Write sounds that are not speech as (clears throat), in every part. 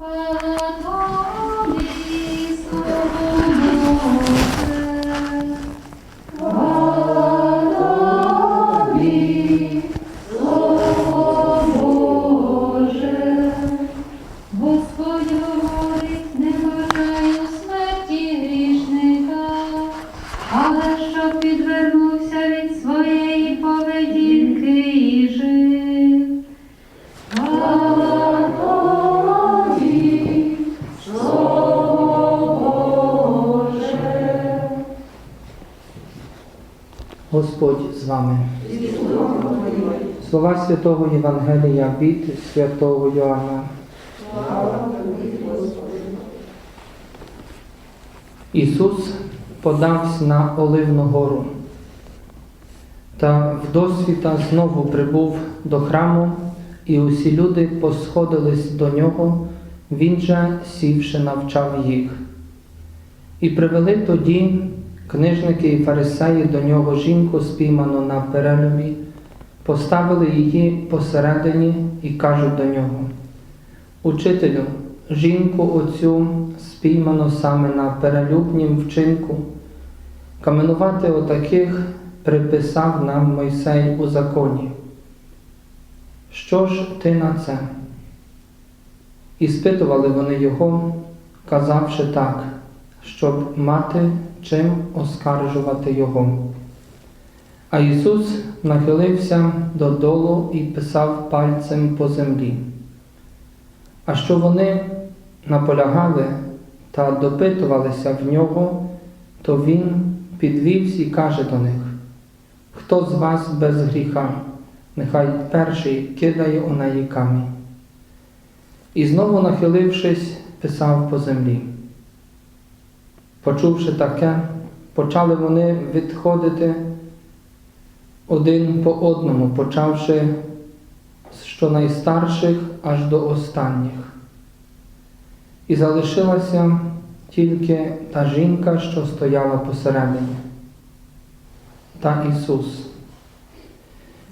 啊。Слова Святого Євангелія від Святого Йоанна. Ісус подався на Оливну гору та вдосвіта знову прибув до храму, і усі люди посходились до нього, він же сівши навчав їх. І привели тоді книжники і фарисеї до нього жінку, спійману на перелюбі, поставили її посередині і кажуть до нього: Учителю, жінку оцю спіймано саме на перелюбнім вчинку. Каменувати отаких приписав нам Мойсей у законі. Що ж ти на це? І спитували вони його, казавши так, щоб мати чим оскаржувати його. А Ісус нахилився додолу і писав пальцем по землі. А що вони наполягали та допитувалися в нього, то він підвівся і каже до них: Хто з вас без гріха, нехай перший кидає у неї камінь. І знову, нахилившись, писав по землі. Почувши таке, почали вони відходити один по одному, почавши з щонайстарших аж до останніх. І залишилася тільки та жінка, що стояла посередині, та Ісус.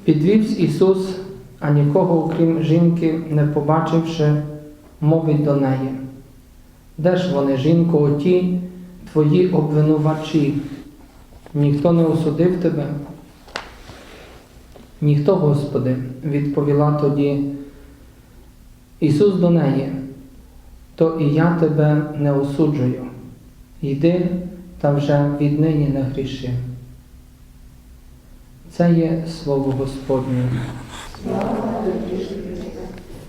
Підвівсь Ісус, а нікого, окрім жінки, не побачивши, мовить до неї. Де ж вони, жінко, оті, твої обвинувачі? Ніхто не осудив тебе? Ніхто, Господи, відповіла тоді Ісус до неї, то і я тебе не осуджую. Йди та вже віднині не гріши. Це є Слово Господнє.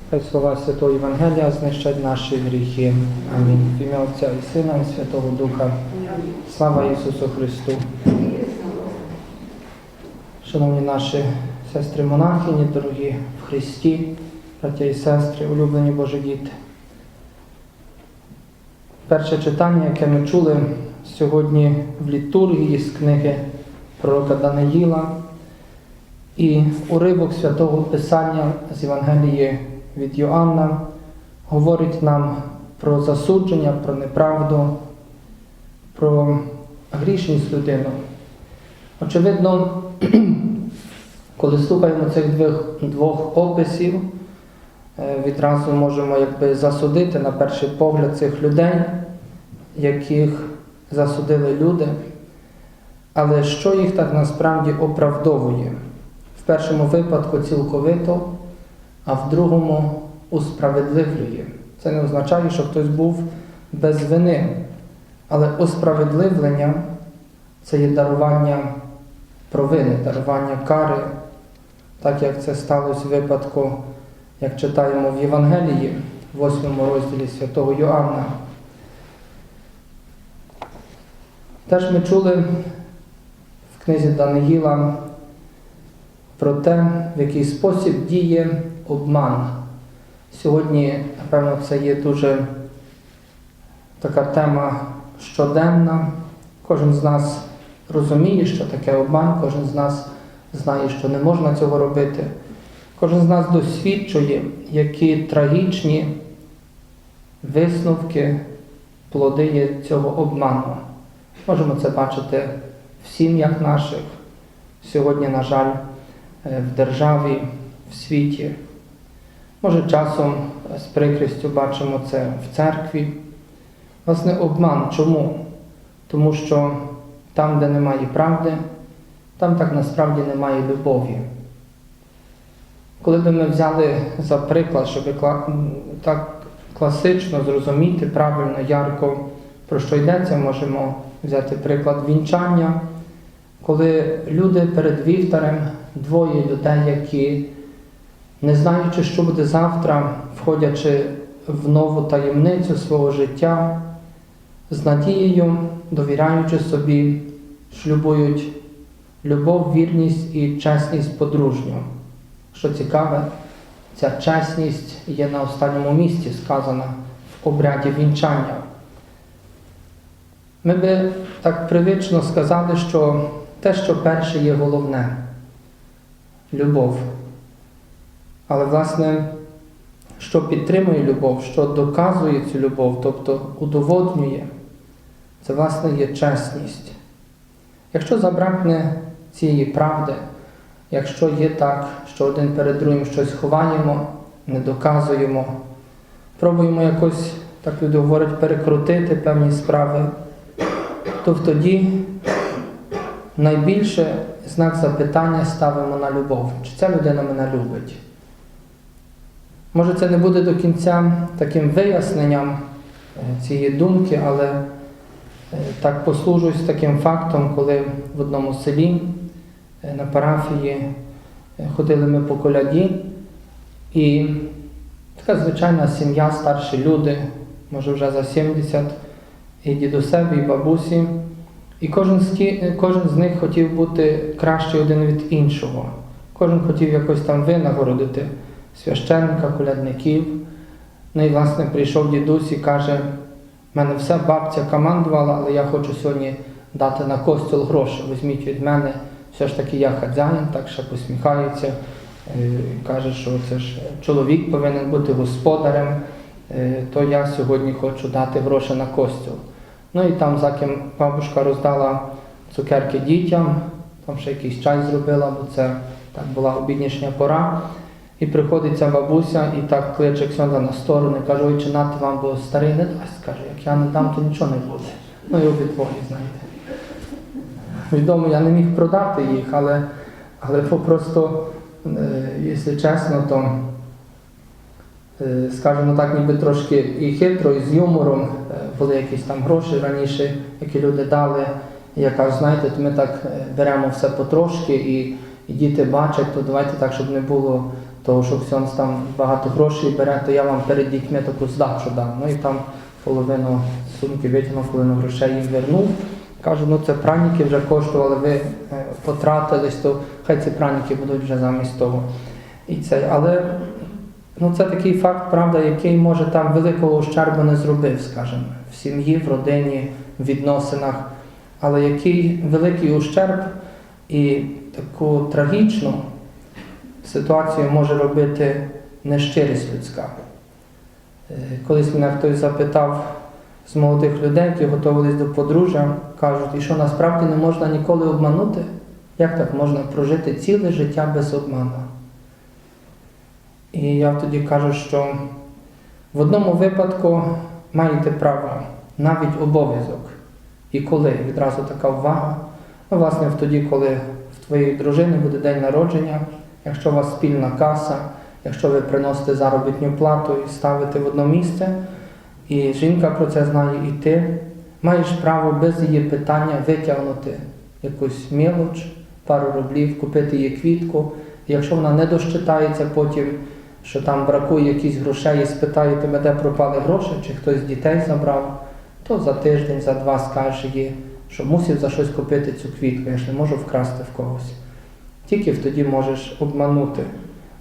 Хай слова Святого Євангелія знищать наші гріхи. Амінь. В ім'я Отця і Сина і Святого Духа. Слава Ісусу Христу. Шановні наші сестри монахині, дорогі в Христі, браття і сестри, улюблені Божі діти. Перше читання, яке ми чули сьогодні в літургії з книги пророка Даниїла і уривок святого Писання з Євангелії від Йоанна говорить нам про засудження, про неправду, про грішність людини. Очевидно, (clears throat) коли слухаємо цих двох, двох описів, е, відразу можемо якби засудити на перший погляд цих людей, яких засудили люди. Але що їх так насправді оправдовує? В першому випадку цілковито, а в другому усправедливлює. Це не означає, що хтось був без вини. Але усправедливлення це є дарування провини, дарування кари, так як це сталося в випадку, як читаємо в Євангелії, в 8 розділі святого Йоанна. Теж ми чули в книзі Даниїла про те, в який спосіб діє обман. Сьогодні, напевно, це є дуже така тема щоденна. Кожен з нас розуміє, що таке обман, кожен з нас знає, що не можна цього робити. Кожен з нас досвідчує, які трагічні висновки, плоди є цього обману. Можемо це бачити в сім'ях наших, сьогодні, на жаль, е, в державі, в світі. Може, часом з прикрістю бачимо це в церкві. Власне, обман. Чому? Тому що там, де немає правди, там так насправді немає любові. Коли би ми взяли за приклад, щоб так класично зрозуміти правильно, ярко, про що йдеться, можемо взяти приклад вінчання, коли люди перед вівтарем, двоє людей, які, не знаючи, що буде завтра, входячи в нову таємницю свого життя, з надією, довіряючи собі, шлюбують любов, вірність і чесність подружню. Що цікаве, ця чесність є на останньому місці сказана в обряді вінчання. Ми би так привично сказали, що те, що перше є головне любов. Але, власне, що підтримує любов, що доказує цю любов, тобто удоводнює, це, власне, є чесність. Якщо забракне цієї правди, якщо є так, що один перед другим щось ховаємо, не доказуємо, пробуємо якось, так люди говорять, перекрутити певні справи, то тоді найбільше знак запитання ставимо на любов. Чи ця людина мене любить? Може, це не буде до кінця таким виясненням е, цієї думки, але е, так послужусь таким фактом, коли в одному селі е, на парафії ходили ми по коляді, і така звичайна сім'я, старші люди, може вже за 70, і дідусеві, і бабусі. І кожен з, ті, кожен з них хотів бути кращий один від іншого. Кожен хотів якось там винагородити священника, колядників. Ну і власне прийшов дідусь і каже, в мене все бабця командувала, але я хочу сьогодні дати на костюл гроші. Візьміть від мене, все ж таки я хазяїн, так ще посміхається. Е, Каже, що це ж чоловік повинен бути господарем, е, то я сьогодні хочу дати гроші на костюл. Ну і там за ким бабушка роздала цукерки дітям, там ще якийсь чай зробила, бо це так була обіднішня пора. І приходить ця бабуся і так кличе Ксьонда на сторону і каже, ой, чи нати вам, бо старий не дасть. Каже, як я не дам, то нічого не буде. Ну і обидвоє, знаєте. Відомо, я не міг продати їх, але, але просто, е, якщо чесно, то е, скажімо так, ніби трошки і хитро, і з юмором е, були якісь там гроші раніше, які люди дали. Я кажу, знаєте, то ми так е, беремо все потрошки і, і діти бачать, то давайте так, щоб не було того, що Ксьонс там багато грошей бере, то я вам перед дітьми таку здачу дам. Ну і там половину сумки витягнув, половину грошей їм вернув. Кажу, ну це праніки вже коштували, ви е, потратились, то хай ці праніки будуть вже замість того. І це, але ну, це такий факт, правда, який може там великого ущербу не зробив, скажімо, в сім'ї, в родині, в відносинах. Але який великий ущерб і таку трагічну ситуацію може робити нещирість людська. Е, Колись мене хтось запитав з молодих людей, які готувалися до подружжя, кажуть, і що насправді не можна ніколи обманути? Як так можна прожити ціле життя без обману? І я тоді кажу, що в одному випадку маєте право, навіть обов'язок. І коли відразу така увага, ну, власне, тоді, коли в твоєї дружини буде день народження, якщо у вас спільна каса, якщо ви приносите заробітну плату і ставите в одне місце, і жінка про це знає, і ти маєш право без її питання витягнути якусь мілоч, пару рублів, купити їй квітку. Якщо вона не дощитається потім, що там бракує якісь грошей і спитає тебе, де пропали гроші, чи хтось дітей забрав, то за тиждень, за два скажеш їй, що мусив за щось купити цю квітку, я ж не можу вкрасти в когось. Тільки тоді можеш обманути.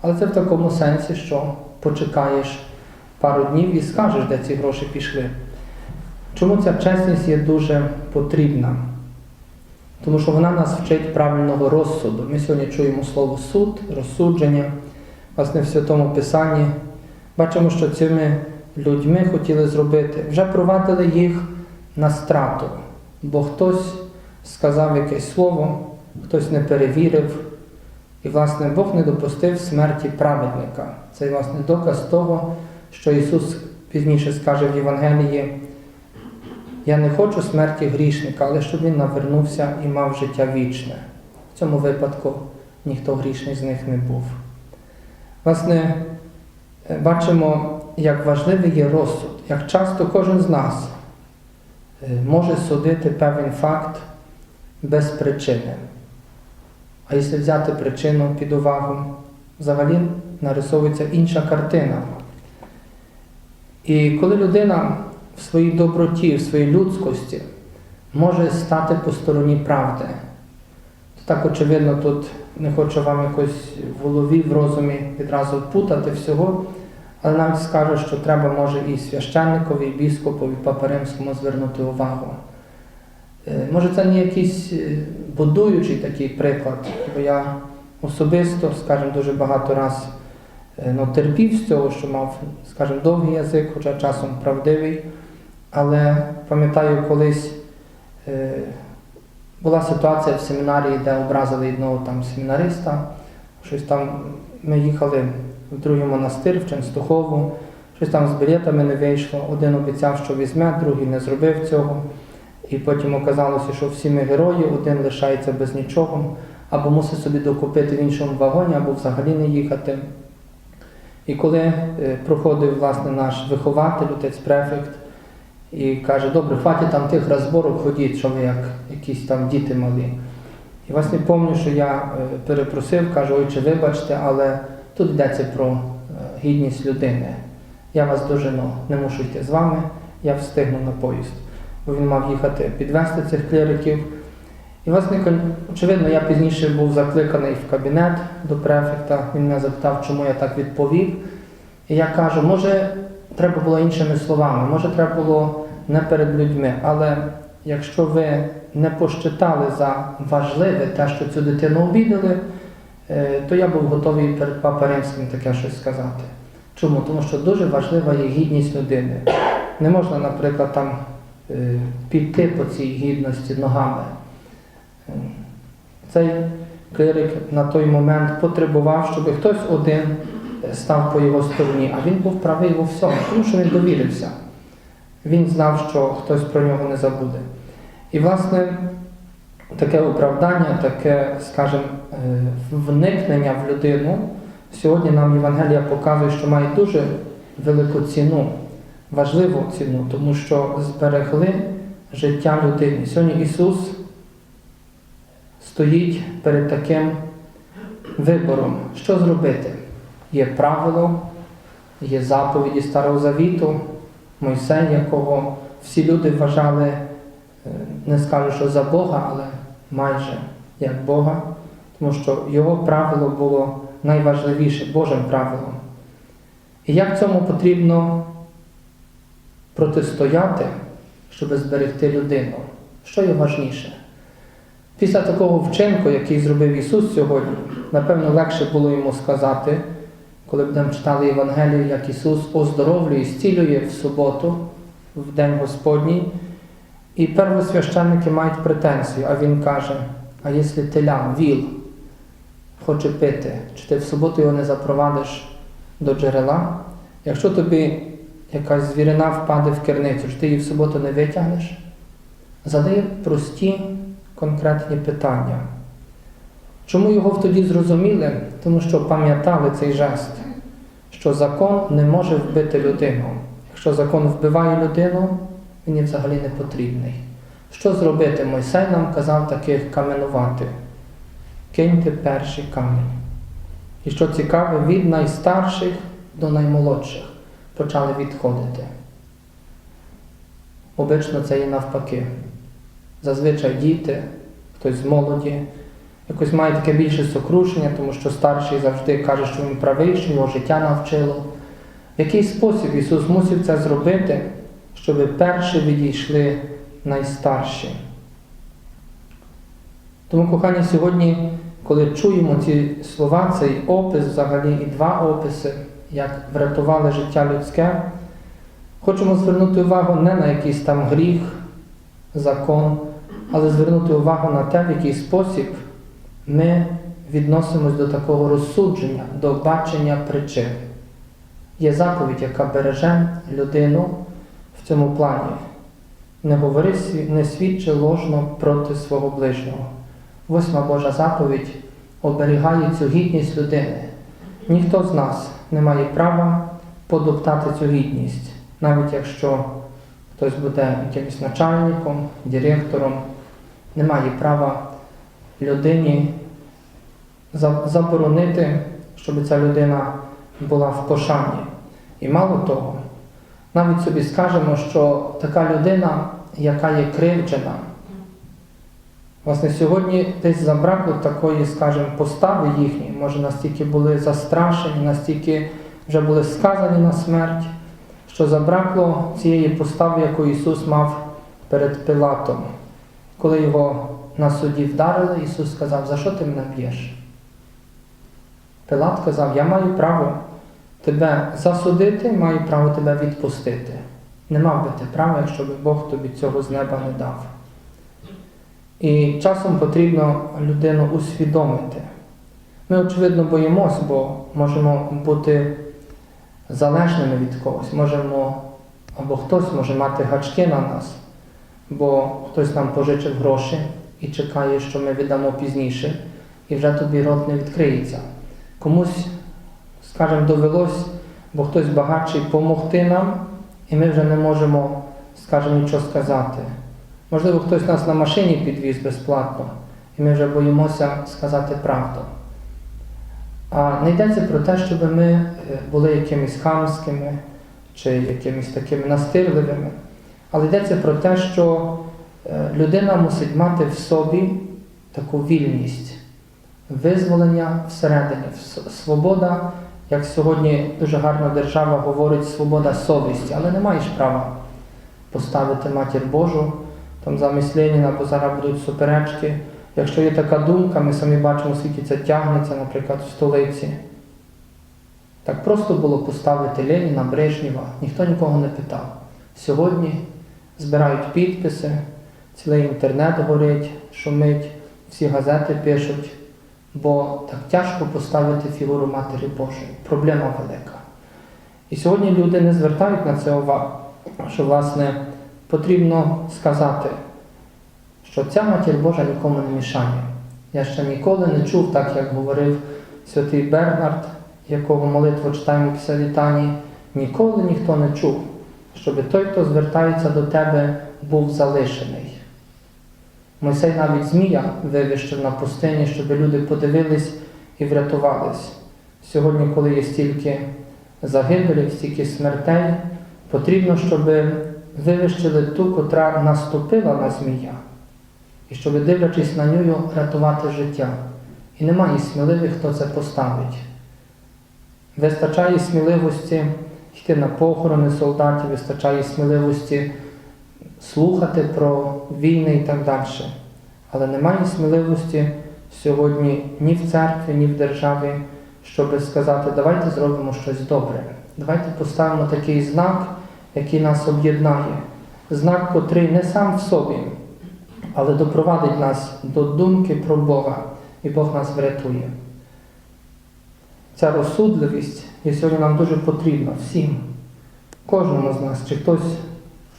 Але це в такому сенсі, що почекаєш пару днів і скажеш, де ці гроші пішли. Чому ця чесність є дуже потрібна? Тому що вона нас вчить правильного розсуду. Ми сьогодні чуємо слово суд, розсудження. Власне, в Святому Писанні бачимо, що цими людьми хотіли зробити, вже провадили їх на страту, бо хтось сказав якесь слово, хтось не перевірив, І, власне, Бог не допустив смерті праведника. Це, власне, доказ того, що Ісус пізніше скаже в Євангелії, я не хочу смерті грішника, але щоб він навернувся і мав життя вічне. В цьому випадку ніхто грішний з них не був. Власне, е, бачимо, як важливий є розсуд, як часто кожен з нас е, може судити певний факт без причини. А якщо взяти причину під увагу, взагалі нарисовується інша картина. І коли людина в своїй доброті, в своїй людськості може стати по стороні правди, то так очевидно тут не хочу вам якось в голові, в розумі відразу путати всього, але навіть скажу, що треба може і священникові, і біскупові, і Папа Римському звернути увагу. Е, Може, це не якийсь е, будуючий такий приклад, бо я особисто, скажімо, дуже багато раз е, ну, терпів з цього, що мав, скажімо, довгий язик, хоча часом правдивий. Але пам'ятаю, колись е, була ситуація в семінарії, де образили одного там семінариста. Щось там ми їхали в другий монастир, в Ченстухову, щось там з білетами не вийшло. Один обіцяв, що візьме, другий не зробив цього. І потім оказалося, що всі ми герої, один лишається без нічого, або мусить собі докупити в іншому вагоні, або взагалі не їхати. І коли е, проходив власне наш вихователь, отець префект, і каже, добре, хватить там тих розборок, ходіть, що ви як якісь там діти малі. І власне пам'ятаю, що я е, перепросив, кажу, ойче, вибачте, але тут йдеться про е, гідність людини. Я вас дожену, не мушу йти з вами, я встигну на поїзд. Бо він мав їхати підвести цих кліриків. І, власне, очевидно, я пізніше був закликаний в кабінет до префекта. Він мене запитав, чому я так відповів. І я кажу, може, треба було іншими словами, може, треба було не перед людьми, але якщо ви не посчитали за важливе те, що цю дитину обідали, е, то я був готовий перед Папа Римським таке щось сказати. Чому? Тому що дуже важлива є гідність людини. Не можна, наприклад, там піти по цій гідності ногами. Е, Цей клирик на той момент потребував, щоб хтось один став по його стороні, а він був правий у всьому, тому що він довірився. Він знав, що хтось про нього не забуде. І, власне, таке оправдання, таке, скажімо, е, вникнення в людину сьогодні нам Євангелія показує, що має дуже велику ціну, важливу ціну, тому що зберегли життя людини. Сьогодні Ісус стоїть перед таким вибором, що зробити. Є правило, є заповіді Старого Завіту, Мойсей, якого всі люди вважали, е, не скажу, що за Бога, але майже як Бога, тому що його правило було найважливіше Божим правилом. І як цьому потрібно протистояти, щоб зберегти людину? Що є важніше? Після такого вчинку, який зробив Ісус сьогодні, напевно, легше було йому сказати, коли будемо читали Євангелію, як Ісус оздоровлює і зцілює в суботу, в День Господній. І первосвященники мають претензію, а Він каже, а якщо теля, віл, хоче пити, чи ти в суботу його не запровадиш до джерела? Якщо тобі якась звірина впаде в керницю, чи ти її в суботу не витягнеш? Задає прості конкретні питання. Чому його тоді зрозуміли? Тому що пам'ятали цей жест, що закон не може вбити людину. Якщо закон вбиває людину, він взагалі не потрібний. Що зробити? Мойсей нам казав таких каменувати. Киньте перший камінь. І що цікаве, від найстарших до наймолодших почали відходити. Обично це є навпаки. Зазвичай діти, хтось з молоді, якось має таке більше сокрушення, тому що старший завжди каже, що він правий, що його життя навчило. В який спосіб Ісус мусив це зробити, щоб перші відійшли найстарші? Тому, кохані, сьогодні, коли чуємо ці слова, цей опис взагалі і два описи, як врятували життя людське, хочемо звернути увагу не на якийсь там гріх, закон, але звернути увагу на те, в який спосіб ми відносимось до такого розсудження, до бачення причин. Є заповідь, яка береже людину в цьому плані. Не говори, не свідчи ложно проти свого ближнього. Восьма Божа заповідь оберігає цю гідність людини. Ніхто з нас не має права подоптати цю гідність, навіть якщо хтось буде якимось начальником, директором, не має права людині заборонити, щоб ця людина була в пошані. І мало того, навіть собі скажемо, що така людина, яка є кривджена, власне, сьогодні десь забракло такої, скажімо, постави їхньої, може, настільки були застрашені, настільки вже були сказані на смерть, що забракло цієї постави, яку Ісус мав перед Пилатом. Коли його на суді вдарили, Ісус сказав, за що ти мене б'єш? Пилат казав, я маю право тебе засудити, маю право тебе відпустити. Не мав би ти права, якщо б Бог тобі цього з неба не дав. І часом потрібно людину усвідомити. Ми, очевидно, боїмось, бо можемо бути залежними від когось, можемо, або хтось може мати гачки на нас, бо хтось нам пожичив гроші і чекає, що ми віддамо пізніше, і вже тобі рот не відкриється. Комусь, скажімо, довелось, бо хтось багатший помогти нам, і ми вже не можемо, скажімо, нічого сказати. Можливо, хтось нас на машині підвіз безплатно, і ми вже боїмося сказати правду. А не йдеться про те, щоб ми е, були якимись хамськими чи якимись такими настирливими, але йдеться про те, що е, людина мусить мати в собі таку вільність, визволення всередині, свобода, як сьогодні дуже гарно держава говорить, свобода совісті, але не маєш права поставити матір Божу там замість Леніна, бо зараз будуть суперечки. Якщо є така думка, ми самі бачимо, скільки це тягнеться, наприклад, в столиці. Так просто було поставити Леніна, Брежнєва, ніхто нікого не питав. Сьогодні збирають підписи, цілий інтернет горить, шумить, всі газети пишуть, бо так тяжко поставити фігуру Матері Божої. Проблема велика. І сьогодні люди не звертають на це увагу, що, власне, потрібно сказати, що ця матір Божа нікому не мішає. Я ще ніколи не чув, так як говорив святий Бернард, якого молитву читаємо після літані, ніколи ніхто не чув, щоб той, хто звертається до тебе, був залишений. Мойсей навіть Змія вивищив на пустині, щоб люди подивились і врятувались. Сьогодні, коли є стільки загибелів, стільки смертей, потрібно, щоб вивищили ту, котра наступила на змія, і щоб, дивлячись на нього, рятувати життя. І немає сміливих, хто це поставить. Вистачає сміливості йти на похорони солдатів, вистачає сміливості слухати про війни і так далі. Але немає сміливості сьогодні ні в церкві, ні в державі, щоб сказати, давайте зробимо щось добре. Давайте поставимо такий знак, який нас об'єднає. Знак, котрий не сам в собі, але допровадить нас до думки про Бога, і Бог нас врятує. Ця розсудливість є сьогодні нам дуже потрібна всім, кожному з нас, чи хтось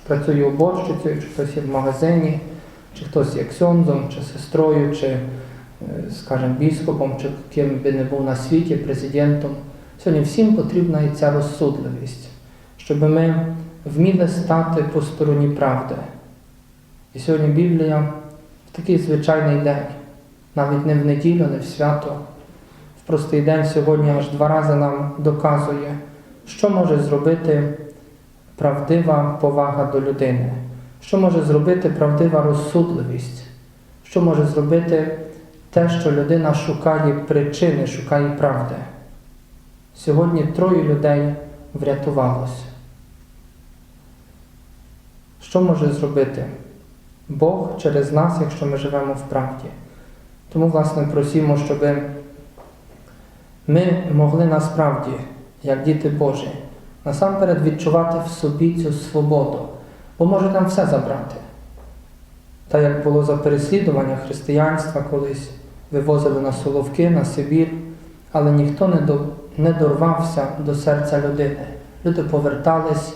працює уборщицею, чи хтось є в магазині, чи хтось є ксьонзом, чи сестрою, чи, е, скажімо, біскопом, чи ким би не був на світі, президентом. Сьогодні всім потрібна і ця розсудливість, щоб ми вміли стати по стороні правди. І сьогодні Біблія в такий звичайний день, навіть не в неділю, не в свято, в простий день сьогодні аж два рази нам доказує, що може зробити правдива повага до людини, що може зробити правдива розсудливість, що може зробити те, що людина шукає причини, шукає правди. Сьогодні троє людей врятувалося. Що може зробити Бог через нас, якщо ми живемо в правді? Тому, власне, просимо, щоб ми могли насправді, як діти Божі, насамперед відчувати в собі цю свободу, бо може нам все забрати. Та як було за переслідування християнства колись, вивозили на Соловки, на Сибір, але ніхто не дорвався до серця людини. Люди повертались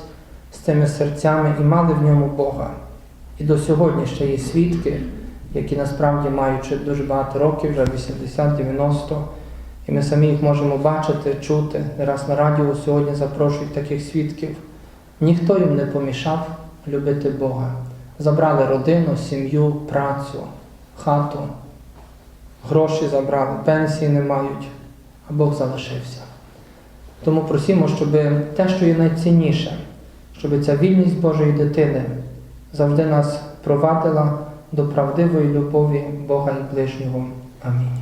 з цими серцями і мали в ньому Бога. І до сьогодні ще є свідки, які насправді маючи дуже багато років, вже 80-90, і ми самі їх можемо бачити, чути. Не раз на радіо сьогодні запрошують таких свідків. Ніхто їм не помішав любити Бога. Забрали родину, сім'ю, працю, хату, гроші забрали, пенсії не мають, а Бог залишився. Тому просимо, щоб те, що є найцінніше, щоб ця вільність Божої дитини завжди нас провадила до правдивої любові Бога і ближнього. Амінь.